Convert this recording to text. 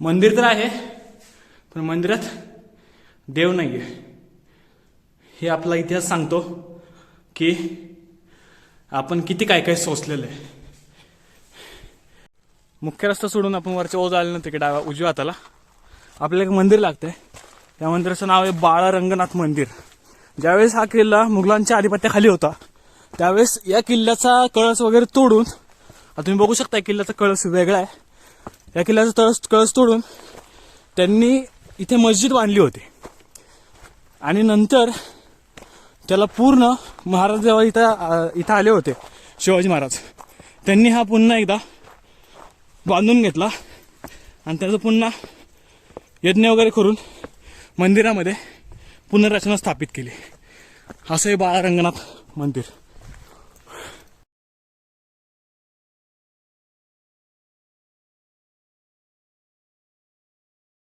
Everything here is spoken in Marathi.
मंदिर तर आहे पण मंदिरात देव नाही आहे हे आपला इतिहास सांगतो की आपण किती काय काय सोचलेलं आहे. मुख्य रस्ता सोडून आपण वरच्या ओझ आले ना तिकडे डाव्या उजव्या हाताला. आपल्याला एक मंदिर लागतंय. त्या मंदिराचं नाव आहे बाळा रंगनाथ मंदिर. ज्यावेळेस हा किल्ला मुघलांच्या आधिपत्याखाली होता त्यावेळेस या किल्ल्याचा कळस वगैरे तोडून तुम्ही बघू शकता किल्ल्याचा कळस वेगळा आहे. या किल्ल्याचा तळस कळस तोडून त्यांनी इथे मस्जिद बांधली होती. आणि नंतर त्याला पूर्ण महाराज जेव्हा इथं इथं आले होते शिवाजी महाराज त्यांनी हा पुन्हा एकदा बांधून घेतला आणि त्याचं पुन्हा यज्ञ वगैरे करून मंदिरामध्ये पुनर्रचना स्थापित केली. असं हे बाळा रंगनाथ मंदिर.